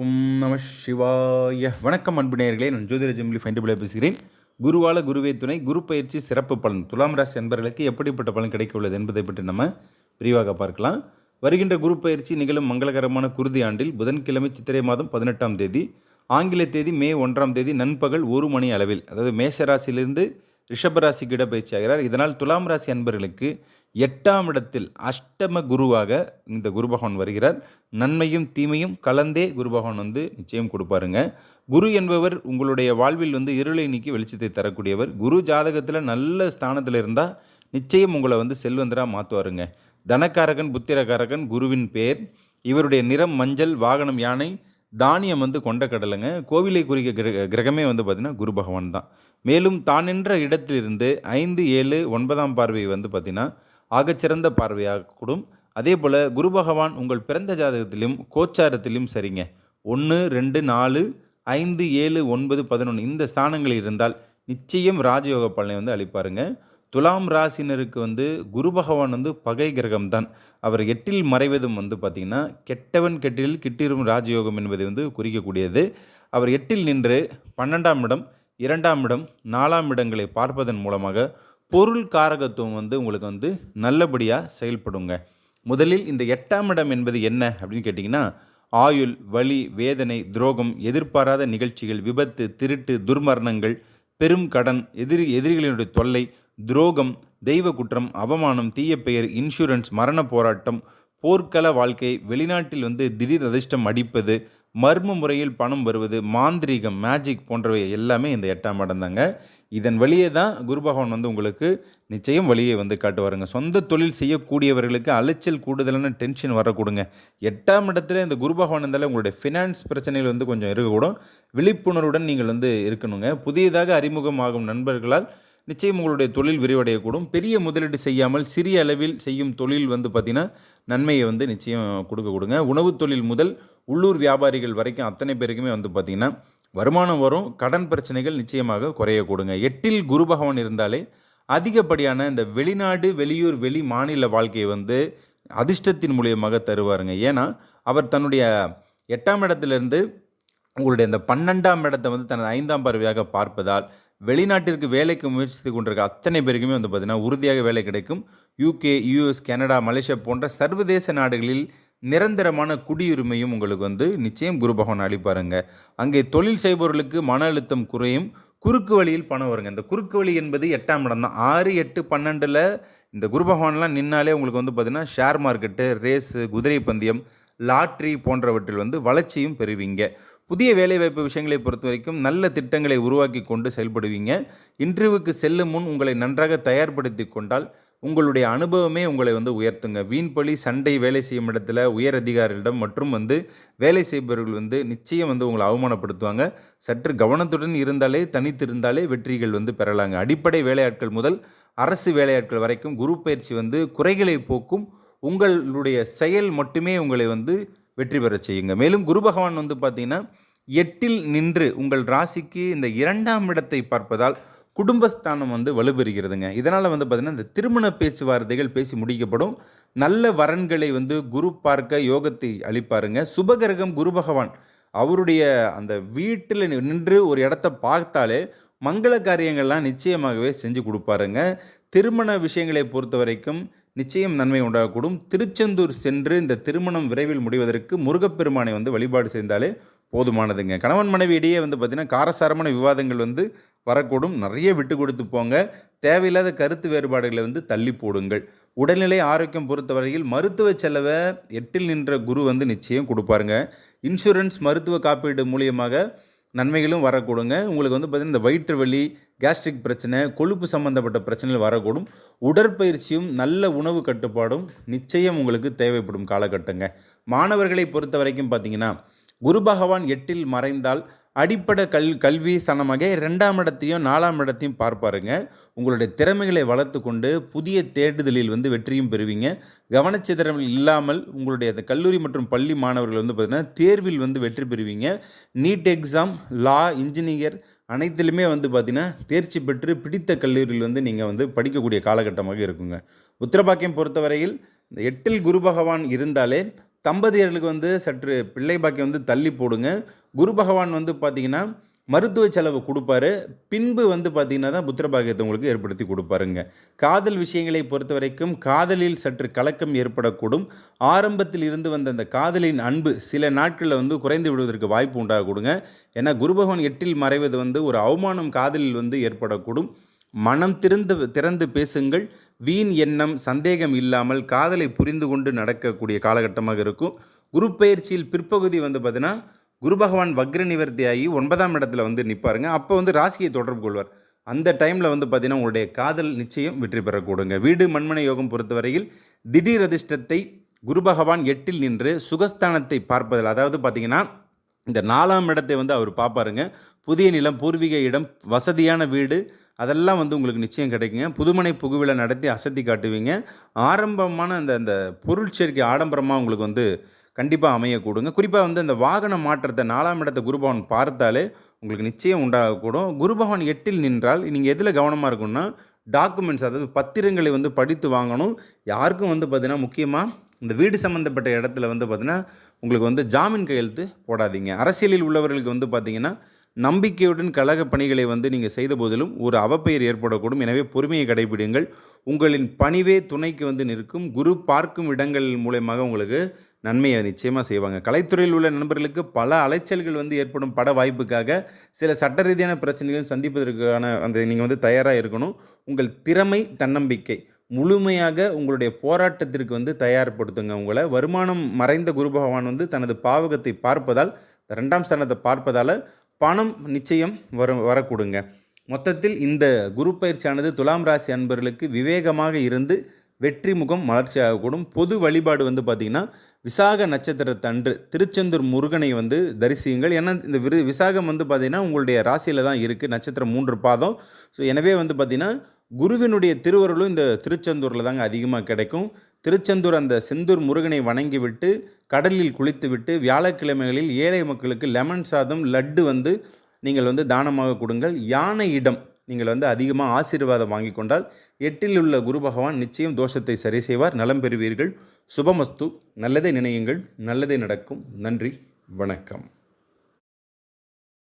ஓம் நம சிவாய. வணக்கம் அன்புநேயர்களே நான் ஜோதிர ஜெமிலி ஃபைண்டபிள பேசுகிறேன். குருவால குருவே துணை குரு பயிற்சி சிறப்பு பலன். துலாம் ராசி அன்பர்களுக்கு எப்படிப்பட்ட பலன் கிடைக்க உள்ளது என்பதை பற்றி நம்ம விரிவாக பார்க்கலாம். வருகின்ற குரு பயிற்சி நிகழும் மங்களகரமான குருதி ஆண்டில் புதன்கிழமை சித்திரை மாதம் பதினெட்டாம் தேதி ஆங்கில தேதி மே ஒன்றாம் தேதி நண்பகல் ஒரு மணி அளவில் அதாவது மேஷ ராசியிலிருந்து ரிஷபராசிக்கு இடப்பயிற்சி ஆகிறார். இதனால் துலாம் ராசி அன்பர்களுக்கு எட்டாம் இடத்தில் அஷ்டம குருவாக இந்த குரு பகவான் வருகிறார். நன்மையும் தீமையும் கலந்தே குரு பகவான் வந்து நிச்சயம் கொடுப்பாருங்க. குரு என்பவர் உங்களுடைய வாழ்வில் வந்து இருளை நீக்கி வெளிச்சத்தை தரக்கூடியவர். குரு ஜாதகத்தில் நல்ல ஸ்தானத்தில் இருந்தால் நிச்சயம் உங்களை வந்து செல்வந்தராக மாற்றுவாருங்க தனக்காரகன் புத்திரகாரகன் குருவின் பேர் இவருடைய நிறம் மஞ்சள் வாகனம் யானை தானியம் வந்து கொண்ட கடலைங்க. கோவிலை குறிக்க கிரக கிரகமே வந்து பார்த்திங்கன்னா குரு பகவான் தான். மேலும் தான் நின்ற இடத்திலிருந்து ஐந்து ஏழு ஒன்பதாம் பார்வை வந்து பார்த்திங்கன்னா ஆகச்சிறந்த பார்வையாக கூடும் அதே போல் குரு பகவான் உங்கள் பிறந்த ஜாதகத்திலும் கோச்சாரத்திலும் சரிங்க. ஒன்று ரெண்டு நாலு ஐந்து ஏழு ஒன்பது பதினொன்று இந்த ஸ்தானங்களில் இருந்தால் நிச்சயம் ராஜயோக பலனை வந்து அளிப்பாருங்க. துலாம் ராசினருக்கு வந்து குரு பகவான் வந்து பகை கிரகம் தான் அவர் எட்டில் மறைவதும் வந்து பார்த்திங்கன்னா கெட்டவன் கெட்டில் கிட்டிரும் ராஜயோகம் என்பதை வந்து குறிக்கக்கூடியது. அவர் எட்டில் நின்று பன்னெண்டாம் இடம் இரண்டாம் இடம் நாலாம் இடங்களை பார்ப்பதன் மூலமாக பொருள் காரகத்துவம் வந்து உங்களுக்கு வந்து நல்லபடியாக செயல்படுங்க. முதலில் இந்த எட்டாம் இடம் என்பது என்ன அப்படின்னு கேட்டிங்கன்னா ஆயுள் வலி வேதனை துரோகம் எதிர்பாராத நிகழ்ச்சிகள் விபத்து திருட்டு துர்மரணங்கள் பெரும் கடன் எதிரி எதிரிகளினுடைய தொல்லை துரோகம் தெய்வ குற்றம் அவமானம் தீய பெயர் இன்சூரன்ஸ் மரண போராட்டம் போர்க்கள வாழ்க்கை வெளிநாட்டில் வந்து திடீர் அதிர்ஷ்டம் அடிப்பது மர்ம முறையில் பணம் வருவது மாந்திரீகம் மேஜிக் போன்றவை எல்லாமே இந்த எட்டாம் இடம் தாங்க. இதன் வழியே தான் குரு பகவான் வந்து உங்களுக்கு நிச்சயம் வழியை வந்து காட்டுவாருங்க. சொந்த தொழில் செய்யக்கூடியவர்களுக்கு அலைச்சல் கூடுதலான டென்ஷன் வரக்கூடுங்க. எட்டாம் இடத்துல இந்த குரு பகவான் இருந்தாலே உங்களுடைய ஃபினான்ஸ் பிரச்சனைகள் வந்து கொஞ்சம் இருக்கக்கூடும். விழிப்புணர்வுடன் நீங்கள் வந்து இருக்கணுங்க. புதியதாக அறிமுகமாகும் நண்பர்களால் நிச்சயம் உங்களுடைய தொழில் விரிவடையக்கூடும். பெரிய முதலீடு செய்யாமல் சிறிய அளவில் செய்யும் தொழில் வந்து பார்த்திங்கன்னா நன்மையை வந்து நிச்சயம் கொடுக்க கொடுங்க உணவு தொழில் முதல் உள்ளூர் வியாபாரிகள் வரைக்கும் அத்தனை பேருக்குமே வந்து பார்த்திங்கன்னா வருமானம் வரும் கடன் பிரச்சனைகள் நிச்சயமாக குறைய கொடுங்க எட்டில் குரு பகவான் இருந்தாலே அதிகப்படியான இந்த வெளிநாடு வெளியூர் வெளி மாநில வாழ்க்கையை வந்து அதிர்ஷ்டத்தின் மூலியமாக தருவாருங்க. ஏன்னா அவர் தன்னுடைய எட்டாம் இடத்திலிருந்து உங்களுடைய இந்த பன்னெண்டாம் இடத்தை வந்து தனது ஐந்தாம் பார்வையாக பார்ப்பதால் வெளிநாட்டிற்கு வேலைக்கு முயற்சித்து கொண்டிருக்க அத்தனை பேருக்குமே வந்து பார்த்திங்கன்னா உறுதியாக வேலை கிடைக்கும். யூகே யூஎஸ் கனடா மலேசியா போன்ற சர்வதேச நாடுகளில் நிரந்தரமான குடியுரிமையும் உங்களுக்கு வந்து நிச்சயம் குரு பகவான் அளிப்பாருங்க. அங்கே தொழில் செய்பவர்களுக்கு மன அழுத்தம் குறையும். குறுக்கு வழியில் பணம் வருங்க. இந்த குறுக்கு வழி என்பது எட்டாம் இடம் தான். ஆறு எட்டு பன்னெண்டில் இந்த குரு பகவான்லாம் நின்னாலே உங்களுக்கு வந்து பார்த்திங்கன்னா ஷேர் மார்க்கெட்டு ரேஸு குதிரை பந்தயம் லாட்ரி போன்றவற்றில் வந்து வளர்ச்சியும் பெறுவீங்க. புதிய வேலைவாய்ப்பு விஷயங்களை பொறுத்த வரைக்கும் நல்ல திட்டங்களை உருவாக்கி கொண்டு செயல்படுவீங்க. இன்டர்வியூக்கு செல்லும் முன் உங்களை நன்றாக தயார்படுத்தி கொண்டால் உங்களுடைய அனுபவமே உங்களை வந்து உயர்த்துங்க. வீண்பழி சண்டை வேலை செய்யும் இடத்துல உயர் அதிகாரிகளிடம் மற்றும் வந்து வேலை செய்பவர்கள் வந்து நிச்சயம் வந்து உங்களை அவமானப்படுத்துவாங்க. சற்று கவனத்துடன் இருந்தாலே தனித்து இருந்தாலே வெற்றிகள் வந்து பெறலாங்க. அடிப்படை வேலையாட்கள் முதல் அரசு வேலையாட்கள் வரைக்கும் குரு பயிற்சி வந்து குறைகளை போக்கும் உங்களுடைய செயல் மட்டுமே உங்களை வந்து வெற்றி பெற செய்யுங்க. மேலும் குரு பகவான் வந்து பார்த்தீங்கன்னா எட்டில் நின்று உங்கள் ராசிக்கு இந்த இரண்டாம் இடத்தை பார்ப்பதால் குடும்பஸ்தானம் வந்து வலுப்பெறுகிறதுங்க இதனால் வந்து பார்த்திங்கன்னா இந்த திருமண பேச்சுவார்த்தைகள் பேசி முடிக்கப்படும். நல்ல வரன்களை வந்து குரு பார்க்க யோகத்தை அளிப்பாருங்க. சுபகிரகம் குரு பகவான். அவருடைய அந்த வீட்டில் நின்று ஒரு இடத்த பார்த்தாலே மங்கள காரியங்கள்லாம் நிச்சயமாகவே செஞ்சு கொடுப்பாருங்க. திருமண விஷயங்களை பொறுத்த வரைக்கும் நிச்சயம் நன்மை உண்டாகக்கூடும். திருச்செந்தூர் சென்று இந்த திருமணம் விரைவில் முடிவதற்கு முருகப்பெருமானை வந்து வழிபாடு செய்தாலே போதுமானதுங்க. கணவன் மனைவி இடையே வந்து பார்த்திங்கன்னா காரசாரமான விவாதங்கள் வந்து வரக்கூடும். நிறைய விட்டு கொடுத்து போங்க. தேவையில்லாத கருத்து வேறுபாடுகளை வந்து தள்ளி போடுங்கள். உடல்நிலை ஆரோக்கியம் பொறுத்தவரையில் மருத்துவ செலவை எட்டில் நின்ற குரு வந்து நிச்சயம் கொடுப்பாருங்க. இன்சூரன்ஸ் மருத்துவ காப்பீடு மூலியமாக நன்மைகளும் வரக்கூடுங்க. உங்களுக்கு வந்து பார்த்திங்கன்னா இந்த வயிற்று வலி கேஸ்ட்ரிக் பிரச்சனை கொழுப்பு சம்மந்தப்பட்ட பிரச்சனைகள் வரக்கூடும். உடற்பயிற்சியும் நல்ல உணவு கட்டுப்பாடும் நிச்சயம் உங்களுக்கு தேவைப்படும் காலகட்டங்க. மாணவர்களை பொறுத்த வரைக்கும் பார்த்தீங்கன்னா குரு பகவான் எட்டில் மறைந்தால் அடிப்படை கல் கல்வி ஸ்தானமாக ரெண்டாம் இடத்தையும் நாலாம் இடத்தையும் பார்ப்பாருங்க. உங்களுடைய திறமைகளை வளர்த்து கொண்டு புதிய தேடுதலில் வந்து வெற்றியும் பெறுவீங்க. கவனச்சிதறம் இல்லாமல் உங்களுடைய அந்த கல்லூரி மற்றும் பள்ளி மாணவர்கள் வந்து பார்த்திங்கன்னா தேர்வில் வந்து வெற்றி பெறுவீங்க. நீட் எக்ஸாம் லா இன்ஜினியர் அனைத்திலுமே வந்து பார்த்திங்கன்னா தேர்ச்சி பெற்று பிடித்த கல்லூரியில் வந்து நீங்கள் வந்து படிக்கக்கூடிய காலகட்டமாக இருக்குங்க. உத்தரபாக்கியம் பொறுத்தவரையில் இந்த எட்டில் குரு பகவான் இருந்தாலே தம்பதியர்களுக்கு வந்து சற்று பிள்ளை பாக்கியம் வந்து தள்ளி போடுங்க. குரு பகவான் வந்து பார்த்தீங்கன்னா மருத்துவ செலவு கொடுப்பாரு. பின்பு வந்து பார்த்தீங்கன்னா தான் புத்திர பாக்கியத்தை உங்களுக்கு ஏற்படுத்தி கொடுப்பாருங்க. காதல் விஷயங்களை பொறுத்த வரைக்கும் காதலில் சற்று கலக்கம் ஏற்படக்கூடும். ஆரம்பத்தில் இருந்து வந்த அந்த காதலின் அன்பு சில நாட்களில் வந்து குறைந்து விடுவதற்கு வாய்ப்பு உண்டாக கொடுங்க. ஏன்னா குரு பகவான் எட்டில் மறைவது வந்து ஒரு அவமானம் காதலில் வந்து ஏற்படக்கூடும். மனம் திறந்து திறந்து பேசுங்கள். வீண் எண்ணம் சந்தேகம் இல்லாமல் காதலை புரிந்து கொண்டு நடக்கக்கூடிய காலகட்டமாக இருக்கும். குரு பயிற்சியில் பிற்பகுதி வந்து பார்த்தீங்கன்னா குரு பகவான் வக்ர நிவர்த்தி ஆகி ஒன்பதாம் இடத்துல வந்து நிற்பாருங்க அப்போ வந்து ராசியை தொடர்பு கொள்வார். அந்த டைமில் வந்து பார்த்தீங்கன்னா உங்களுடைய காதல் நிச்சயம் வெற்றி பெறக்கூடுங்க. வீடு மண்மனை யோகம் பொறுத்தவரையில் திடீர் அதிர்ஷ்டத்தை குரு பகவான் எட்டில் நின்று சுகஸ்தானத்தை பார்ப்பதில் அதாவது பார்த்தீங்கன்னா இந்த நாலாம் இடத்தை வந்து அவர் பார்ப்பாருங்க. புதிய நிலம் பூர்வீக இடம் வசதியான வீடு அதெல்லாம் வந்து உங்களுக்கு நிச்சயம் கிடைக்குங்க. புதுமனை புகுவிழா நடத்தி அசத்தி காட்டுவீங்க. ஆரம்பமான அந்த அந்த பொருள் சேர்க்கை ஆடம்பரமாக உங்களுக்கு வந்து கண்டிப்பாக அமையக்கூடுங்க. குறிப்பாக வந்து அந்த வாகன மாற்றத்தை நாலாம் இடத்த குருபவன் பார்த்தாலே உங்களுக்கு நிச்சயம் உண்டாகக்கூடும். குருபவன் எட்டில் நின்றால் நீங்கள் எதில் கவனமாக இருக்கும்னா டாக்குமெண்ட்ஸ் அதாவது பத்திரங்களை வந்து படித்து வாங்கணும். யாருக்கும் வந்து பார்த்தீங்கன்னா முக்கியமாக இந்த வீடு சம்மந்தப்பட்ட இடத்துல வந்து பார்த்திங்கன்னா உங்களுக்கு வந்து ஜாமீன் கையெழுத்து போடாதீங்க. அரசியலில் உள்ளவர்களுக்கு வந்து பார்த்திங்கன்னா நம்பிக்கையுடன் கழக பணிகளை வந்து நீங்கள் செய்த போதிலும் ஒரு அவப்பெயர் ஏற்படக்கூடும். எனவே பொறுமையை கடைபிடிங்கள் உங்களின் பணிவே துணைக்கு வந்து நிற்கும். குரு பார்க்கும் இடங்கள் மூலயமாக உங்களுக்கு நன்மையை நிச்சயமாக செய்வாங்க. கலைத்துறையில் உள்ள நண்பர்களுக்கு பல அலைச்சல்கள் வந்து ஏற்படும் பட வாய்ப்புக்காக சில சட்ட ரீதியான பிரச்சனைகளும் சந்திப்பதற்கான அந்த நீங்கள் வந்து தயாராக இருக்கணும். உங்கள் திறமை தன்னம்பிக்கை முழுமையாக உங்களுடைய போராட்டத்திற்கு வந்து தயார்படுத்துங்க உங்களை. வருமானம் மறைந்த குரு பகவான் வந்து தனது பாவகத்தை பார்ப்பதால் ரெண்டாம் ஸ்தானத்தை பார்ப்பதால் பணம் நிச்சயம் வர வரக்கூடுங்க. மொத்தத்தில் இந்த குரு பயிற்சியானது துலாம் ராசி அன்பர்களுக்கு விவேகமாக இருந்து வெற்றி முகம் மலர்ச்சியாகக்கூடும். பொது வழிபாடு வந்து பார்த்திங்கன்னா விசாக நட்சத்திரத்தன்று திருச்செந்தூர் முருகனை வந்து தரிசியுங்கள். ஏன்னா இந்த விரு விசாகம் வந்து பார்த்திங்கன்னா உங்களுடைய ராசியில் தான் இருக்குது நட்சத்திரம் மூன்று பாதம். ஸோ எனவே வந்து பார்த்திங்கன்னா குருவினுடைய திருவருளும் இந்த திருச்செந்தூரில் தாங்க அதிகமாக கிடைக்கும். திருச்செந்தூர் அந்த செந்தூர் முருகனை வணங்கிவிட்டு கடலில் குளித்துவிட்டு வியாழக்கிழமைகளில் ஏழை மக்களுக்கு லெமன் சாதம் லட்டு வந்து நீங்கள் வந்து தானமாக கொடுங்கள். யானையிடம் நீங்கள் வந்து அதிகமாக ஆசீர்வாதம் வாங்கி கொண்டால் எட்டில் உள்ள குரு பகவான் நிச்சயம் தோஷத்தை சரி செய்வார். நலம் பெறுவீர்கள். சுபமஸ்து. நல்லதை நினையுங்கள். நல்லதே நடக்கும். நன்றி. வணக்கம்.